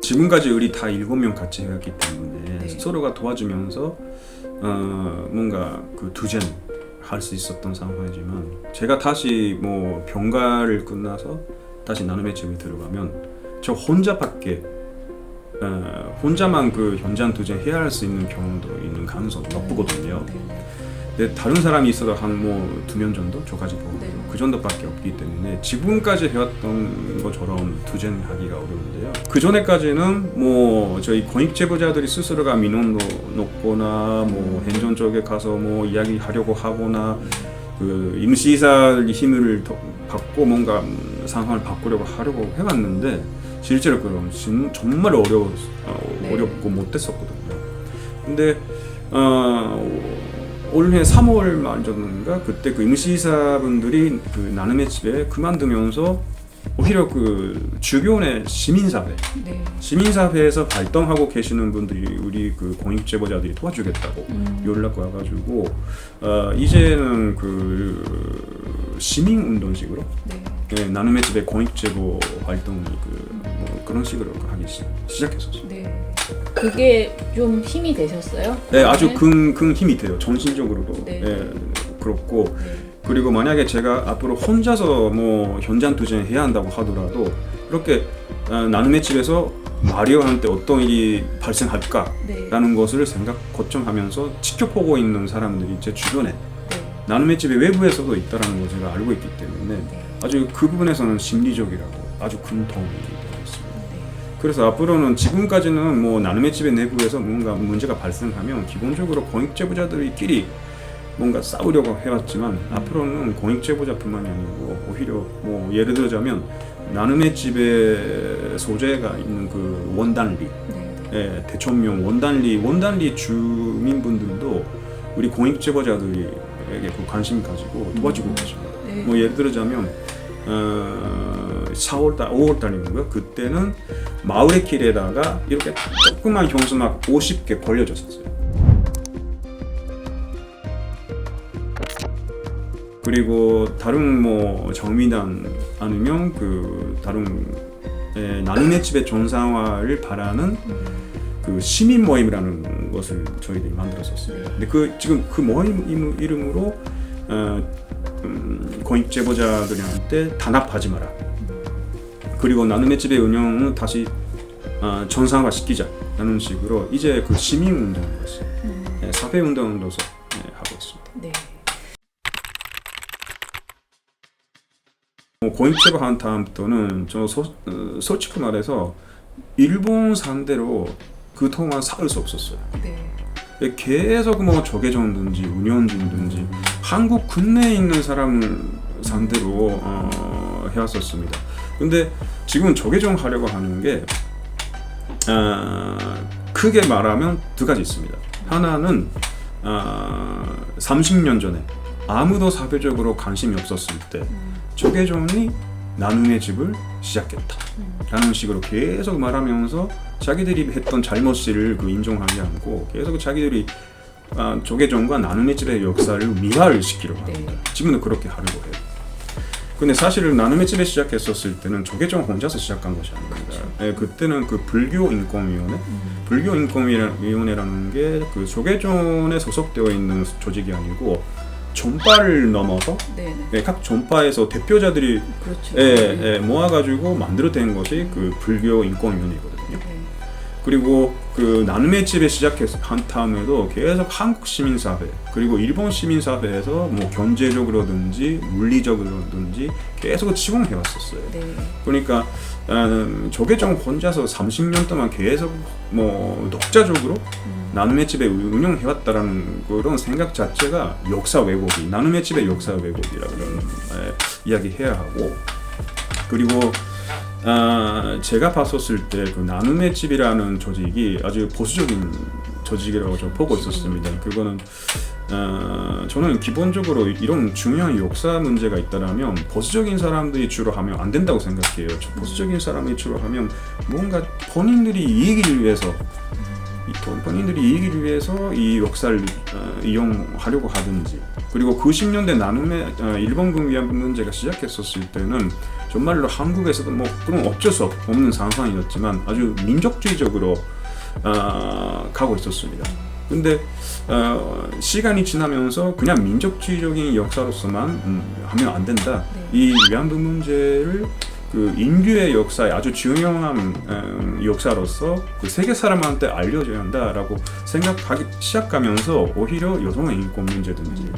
지금까지 우리 다 일곱 명 같이 해왔기 때문에 네. 서로가 도와주면서 어, 뭔가 그 투쟁 할수 있었던 상황이지만 제가 다시 뭐 병가를 끝나서 다시 나눔의 집에 들어가면 저 혼자밖에 어, 혼자만 그 현장 투쟁 해야 할 수 있는 경우도 있는 가능성이 높거든요. 네. 근데 다른 사람이 있어도 한 뭐 두 명 정도 저까지 보고 네. 그 정도밖에 없기 때문에 지금까지 해왔던 것처럼 투쟁하기가 어려운데요. 그 전에까지는 뭐 저희 권익 제보자들이 스스로가 민원 놓- 놓거나 뭐 행정 쪽에 가서 뭐 이야기하려고 하거나 그 임시이사 힘을 더 받고 뭔가 음, 상황을 바꾸려고 하려고 해봤는데 실제로 그럼 진- 정말 어려워 어, 네. 어렵고 못됐었거든요. 근데 어, 올해 3월 말전인가 그때 그 임시이사분들이 그 나눔의 집에 그만두면서 오히려 그 주변의 시민사회 네. 시민사회에서 활동하고 계시는 분들이 우리 그 공익제보자들이 도와주겠다고 음. 연락 와가지고 어, 이제는 그 시민운동식으로 네. 네, 나눔의 집에 공익제보 활동이 그뭐 그런 식으로 하기 시- 시작했었어요. 네. 그게 좀 힘이 되셨어요? 네, 아주 네. 큰, 큰 힘이 돼요. 정신적으로도 네. 예, 그렇고 네. 그리고 만약에 제가 앞으로 혼자서 뭐 현장 투쟁 해야 한다고 하더라도 그렇게 어, 나눔의 집에서 마리오한 때 어떤 일이 발생할까라는 네. 것을 생각 걱정하면서 지켜보고 있는 사람들이 제 주변에 네. 나눔의 집의 외부에서도 있다라는 걸 제가 알고 있기 때문에 네. 아주 그 부분에서는 심리적이라고 아주 큰 도움이. 그래서 앞으로는 지금까지는 뭐 나눔의 집의 내부에서 뭔가 문제가 발생하면 기본적으로 공익제보자들끼리 뭔가 싸우려고 해왔지만 앞으로는 공익제보자뿐만이 아니고 오히려 뭐 예를 들자면 나눔의 집의 소재가 있는 그 원단리 네. 예, 대천명 원단리 원단리 주민분들도 우리 공익제보자들에게 그 관심 가지고 도와주고 계십니다. 네. 뭐 예를 들자면 어, 4월달, 5월달인가 그때는 마을의 길에다가 이렇게 조그만 현수막 50개 걸려졌었어요. 그리고 다른 뭐 정미단 아니면 그 다른 에, 나눔의 집의 정상화를 바라는 그 시민 모임이라는 것을 저희들이 만들었었어요. 근데 그 지금 그 모임 이름- 이름으로 어, 음, 공익 제보자들한테 단합하지 마라. 그리고 나눔의 집의 운영은 다시 어, 정상화 시키자라는 식으로 이제 그 시민 했어요. 음. 네, 사회 운동으로서 네, 하고 있습니다. 네. 뭐 공익 제보한 다음부터는 저 소, 어, 솔직히 말해서 일본 상대로 그동안 싸울 수 없었어요. 네. 계속 뭐 조계종든지 운영진든지 한국 국내에 있는 사람을 상대로 어, 해왔었습니다. 근데 지금 조계종 하려고 하는 게 어, 크게 말하면 두 가지 있습니다. 하나는 어, 30년 전에 아무도 사회적으로 관심이 없었을 때 음. 조계종이 나눔의 집을 시작했다. 음. 라는 식으로 계속 말하면서 자기들이 했던 잘못을 그 인정하지 않고 계속 자기들이 아, 조계종과 나눔의 집의 역사를 미화시키려고 합니다. 네. 지금도 그렇게 하려고 해요. 근데 사실은 나눔의 집에 시작했었을 때는 조계종 혼자서 시작한 것이 아닙니다. 예, 그때는 그 불교 인권위원회, 음. 불교 인권위원회라는 게 그 조계종에 소속되어 있는 조직이 아니고 존파를 넘어서 네. 네. 예, 각 존파에서 대표자들이 그렇죠. 예, 네. 예, 모아가지고 만들어낸 것이 그 불교 인권위원회거든요. 네. 그리고 그 나눔의 집에 시작해서 한 다음에도 계속 한국 시민사회 그리고 일본 시민사회에서 뭐 경제적으로든지 물리적으로든지 계속 지원해 왔었어요. 네. 그러니까 음, 조계종 혼자서 30년 동안 계속 뭐 독자적으로 음. 나눔의 집에 운영해 왔다라는 그런 생각 자체가 역사 왜곡이 나눔의 집의 역사 왜곡이라고 저는 예, 이야기해야 하고 그리고 아, 제가 봤었을 때 그 나눔의 집이라는 조직이 아주 보수적인 조직이라고 저 보고 있었습니다. 그거는 어, 저는 기본적으로 이런 중요한 역사 문제가 있다라면 보수적인 사람들이 주로 하면 안 된다고 생각해요. 저 보수적인 사람이 주로 하면 뭔가 본인들이 이익을 위해서 이- 본- 본인들이 이익을 위해서 이 역사를 어, 이용하려고 하든지 그리고 90년대 나눔의 어, 일본군 위안 문제가 시작했었을 때는 정말로 한국에서도 뭐 그런 어쩔 수 없- 없는 상황이었지만 아주 민족주의적으로 어, 가고 있었습니다. 근데 어, 시간이 지나면서 그냥 민족주의적인 역사로서만 음, 하면 안 된다. 네. 이 위안부 문제를 그 인류의 역사에 아주 중요한 음, 역사로서 그 세계 사람한테 알려줘야 한다라고 생각하기 시작하면서 오히려 여성의 인권 문제든지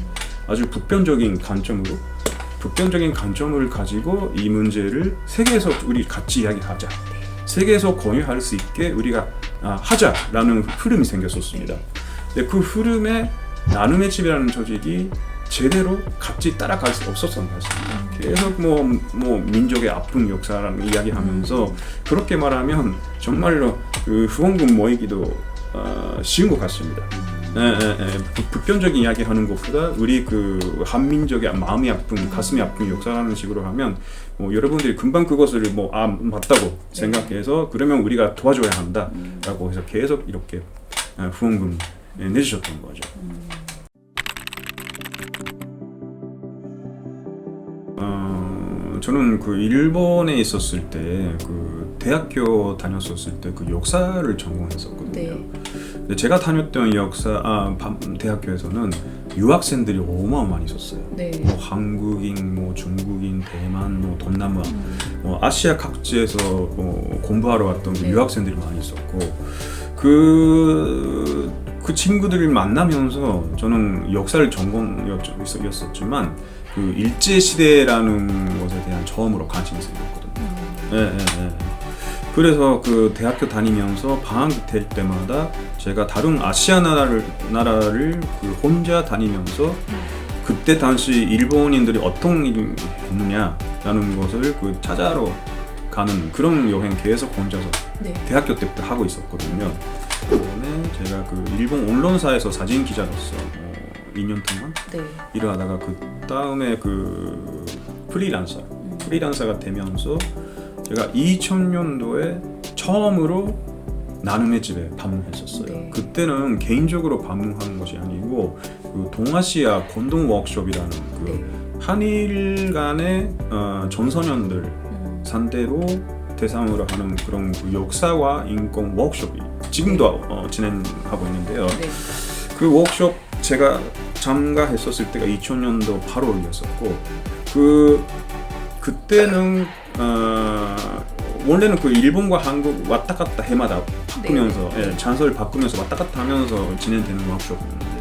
아주 보편적인 관점으로 보편적인 관점을 가지고 이 문제를 세계에서 우리 같이 이야기하자. 세계에서 공유할 수 있게 우리가 아, 하자라는 흐름이 생겼었습니다. 근데 그 흐름에 나눔의 집이라는 조직이 제대로 같이 따라갈 수 없었던 것입니다. 계속 뭐, 뭐 민족의 아픈 역사라는 이야기하면서 그렇게 말하면 정말로 그 후원금 모이기도 어, 쉬운 것 같습니다. 예, 예, 예. 부- 보편적인 이야기 하는 것보다 우리 그 한민족의 마음이 아픈 가슴이 아픈 역사라는 식으로 하면 뭐 여러분들이 금방 그것을 뭐 아 맞다고 생각해서 그러면 우리가 도와줘야 한다라고 해서 계속 이렇게 예, 후원금 예, 내주셨던 거죠. 어, 저는 그 일본에 있었을 때 그 대학교 다녔었을 때 그 역사를 전공했었거든요. 네. 근데 제가 다녔던 역사 아 밤- 대학교에서는 유학생들이 어마어마많이 있었어요. 네. 뭐 한국인, 뭐 중국인, 대만, 뭐 동남아, 뭐 아시아 각지에서 뭐 공부하러 왔던 그 네. 유학생들이 많이 있었고 그, 그 친구들을 만나면서 저는 역사를 전공이었었지만 그 일제 시대라는 것에 대한 처음으로 관심이 생겼거든요. 예, 예, 예. 그래서 그 대학교 다니면서 방학 될 때마다 제가 다른 아시아 나라를 나라를 그 혼자 다니면서 그때 당시 일본인들이 어떤 일을 했느냐라는 것을 그 찾아러 가는 그런 여행 계속 혼자서 네. 대학교 때부터 하고 있었거든요. 제가 그 일본 언론사에서 사진 기자로서 뭐 2년 동안 네. 일을 하다가 그 다음에 그 프리랜서 프리랜서가 되면서 제가 2000년도에 처음으로 나눔의 집에 방문했었어요. 네. 그때는 개인적으로 방문하는 것이 아니고 그 동아시아 공동 워크숍이라는 그 네. 한일 간의 어, 전소년들 음. 상대로 대상으로 하는 그런 그 역사와 인권 워크숍이 지금도 어, 진행하고 있는데요. 네. 그 워크숍 제가 참가했었을 때가 2000년도 8월이었었고 그 그때는 어, 원래는 그 일본과 한국 왔다 갔다 해마다 바꾸면서 네. 예, 잔소를 바꾸면서 왔다 갔다 하면서 진행되는 워크숍이었는데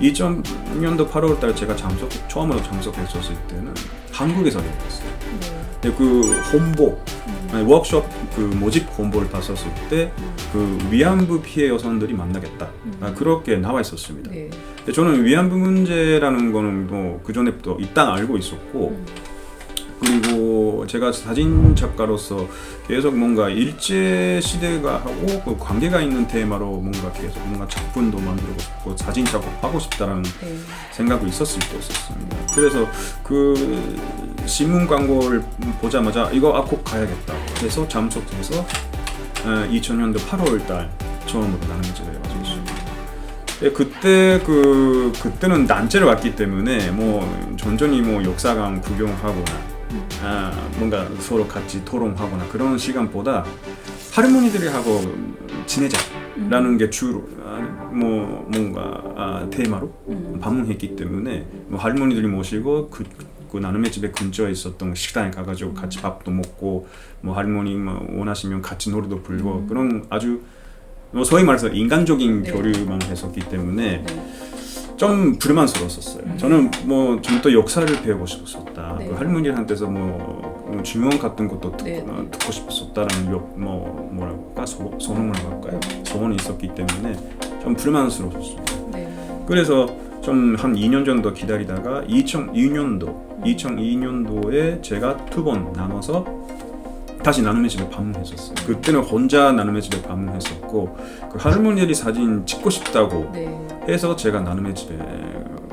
2000년도 8월달 제가 참석 처음으로 참석했었을 때는 한국에서 열렸어요. 네. 근데 그 홍보 음. 아니, 워크숍 그 모집 홍보를 봤었을 때 그 위안부 피해 여성들이 만나겠다 아, 그렇게 나와 있었습니다. 네. 근데 저는 위안부 문제라는 거는 뭐그 전에부터 일단 알고 있었고 음. 그리고 제가 사진 작가로서 계속 뭔가 일제 시대가 하고 그 관계가 있는 테마로 뭔가 계속 뭔가 작품도 만들고 싶고 사진 작업하고 싶다라는 네. 생각이 있었을 때였었습니다. 그래서 그 신문 광고를 보자마자 이거 아꼭 가야겠다 해서 참석해서 2000년도 8월 달 처음으로 나는 집에 와서 있습니다. 예, 그때 그 그때는 난제를 왔기 때문에 뭐 전전히 뭐 역사관 구경하거나 아, 뭔가 서로 같이 토론하거나 그런 시간보다 할머니들이 하고 지내자라는 게 주로 아, 뭐 뭔가 아, 테마로 음. 방문했기 때문에 뭐 할머니들이 모시고 그, 그 나눔의 집에 근처에 있었던 식당에 가가지고 같이 밥도 먹고 뭐 할머니 뭐 원하시면 같이 노래도 불고 그런 아주 뭐 소위 말해서 인간적인 네. 교류만 했었기 때문에 네. 좀 불만스러웠었어요. 저는 뭐 좀 더 역사를 배우고 싶었었다. 네. 그 할머니한테서 뭐, 뭐 증언 같은 것도 듣, 네. 어, 듣고 싶었다라는 욕, 뭐 뭐라고 할까 소, 소문을 할까요? 소문이 있었기 때문에 좀 불만스러웠었어요. 네. 그래서 좀 한 2년 정도 기다리다가 2002년도 2002년도에 제가 두 번 나눠서 다시 나눔의 집에 방문했었어요. 그때는 혼자 나눔의 집에 방문했었고 그 할머니들이 사진 찍고 싶다고 네. 해서 제가 나눔의 집에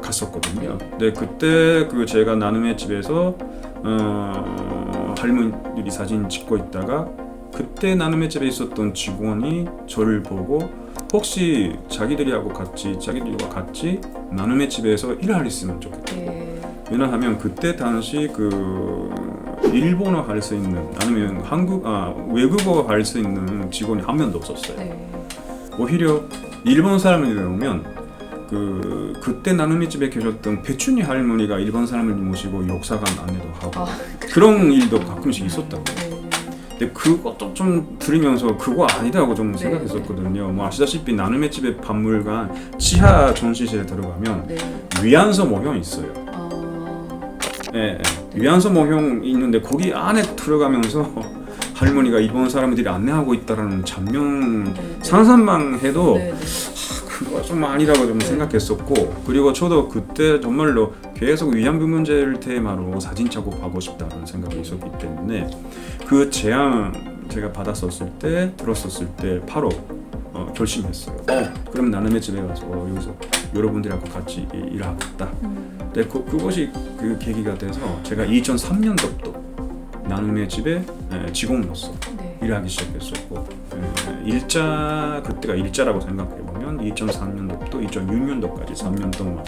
갔었거든요. 근데 그때 그 제가 나눔의 집에서 어, 할머니들이 사진 찍고 있다가 그때 나눔의 집에 있었던 직원이 저를 보고 혹시 자기들이하고 같이 자기들과 같이 나눔의 집에서 일할 수 있으면 좋겠다. 네. 왜냐하면 그때 당시 그 일본어 할 수 있는 아니면 한국 아 외국어 할 수 있는 직원이 한 명도 없었어요. 네. 오히려 일본 사람들이 오면 그 그때 나눔의 집에 계셨던 배춘이 할머니가 일본 사람을 모시고 역사관 안내도 하고 아, 그런 일도 가끔씩 있었다고. 네. 근데 그것도 좀 들으면서 그거 아니다고 좀 네, 생각했었거든요. 뭐 아시다시피 나눔의 집의 박물관 지하 전시실에 들어가면 네. 위안서 모형이 있어요. 아, 예, 예. 위안서 모형 있는데 거기 안에 들어가면서 할머니가 일본 사람들이 안내하고 있다라는 장면 네, 네. 상상만 해도 네, 네. 그거 좀 아니라고 좀 네. 생각했었고 그리고 저도 그때 정말로 계속 위안부 문제를 테마로 사진 작업하고 싶다는 생각이 네. 있었기 때문에 그 제안 제가 받았었을 때 들었었을 때 바로 어, 결심했어요. 어, 그럼 나눔의 집에 가서 여기서 여러분들하고 같이 이- 일하겠다. 음, 근데 그, 그것이 그 계기가 돼서 제가 2003년도부터 나눔의 집에 에, 직원으로서 네. 일하기 시작했었고 에, 일자 그때가 일자라고 생각해 보면 2003년도부터 2006년도까지 3년 동안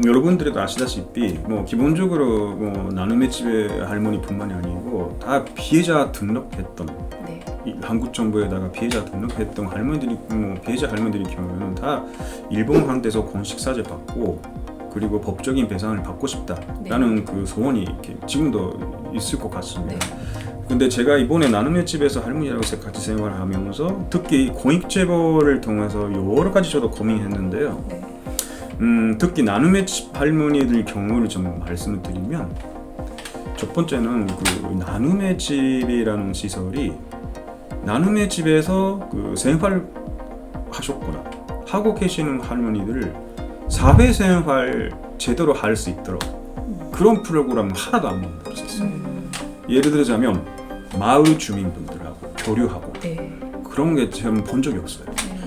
뭐 여러분들도 아시다시피 뭐 기본적으로 뭐 나눔의 집의 할머니뿐만이 아니고 다 피해자 등록했던 네. 이 한국 정부에다가 피해자 등록했던 할머니들이 뭐 피해자 할머니들의 경우에는 다 일본한테서 공식 사죄 받고 그리고 법적인 배상을 받고 싶다라는 그 소원이 이렇게 지금도 있을 것 같습니다. 네. 근데 제가 이번에 나눔의 집에서 할머니랑 같이 생활을 하면서 특히 공익 제보를 통해서 여러 가지 저도 고민했는데요. 네. 음, 특히 나눔의 집 할머니들 경우를 좀 말씀을 드리면 첫 번째는 그 나눔의 집이라는 시설이 나눔의 집에서 그 생활 하셨거나 하고 계시는 할머니들을 사회 생활 제대로 할 수 있도록 그런 프로그램 하나도 안 만들었었어요. 음, 예를 들자면 마을 주민분들하고 교류하고 네. 그런 게 저는 본 적이 없어요. 네.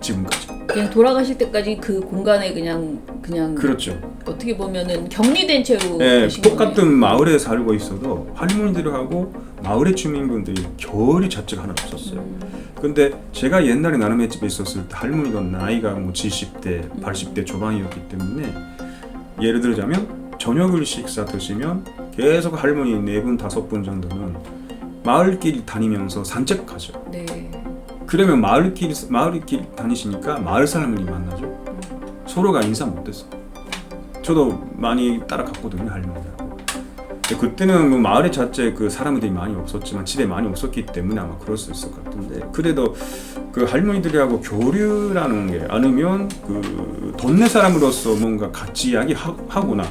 지금까지. 그냥 돌아가실 때까지 그 공간에 그냥 그냥 그렇죠. 어떻게 보면은 격리된 채로 예, 계신 똑같은 거네요. 마을에 살고 있어도 할머니들하고 마을의 주민분들이 결이 자체가 하나 없었어요. 음, 근데 제가 옛날에 나눔의 집에 있었을 때 할머니가 나이가 뭐 70대, 80대 초반이었기 때문에 예를 들자면 저녁을 식사 드시면 계속 할머니 네 분 다섯 분 정도는 마을길 다니면서 산책하죠. 네. 그러면 마을길 마을길 다니시니까 마을 사람들이 만나죠. 서로가 인사 못했어. 저도 많이 따라갔거든요. 근데 그때는 뭐 마을에 자체 그 사람들이 많이 없었지만 집에 많이 없었기 때문에 아마 그럴 수 있을 것 같은데 그래도 그 할머니들하고 교류라는 게 아니면 그 동네 사람으로서 뭔가 같이 이야기하거나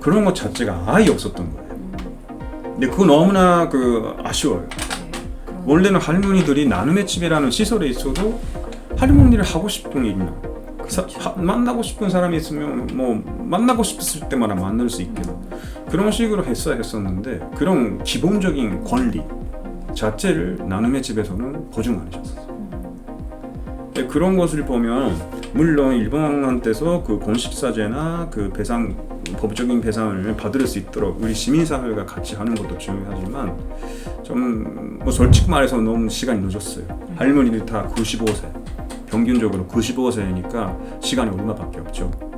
그런 것 자체가 아예 없었던 거예요. 근데 그거 너무나 그 아쉬워요. 그런- 원래는 할머니들이 나눔의 집이라는 시설에 있어도 할머니를 하고 싶은 게 있나 사- 하- 만나고 싶은 사람이 있으면 뭐 만나고 싶을 때마다 만날 수 있게 그런 식으로 했어야 했었는데 그런 기본적인 권리 자체를 나눔의 집에서는 보증 안. 근데 그런 것을 보면 물론 일본한테서 그 공식사죄나 그 배상 법적인 배상을 받을 수 있도록 우리 시민사회가 같이 하는 것도 중요하지만 좀 뭐 솔직히 말해서 너무 시간이 늦었어요. 할머니들 다 95세 평균적으로 95세니까 시간이 얼마밖에 없죠.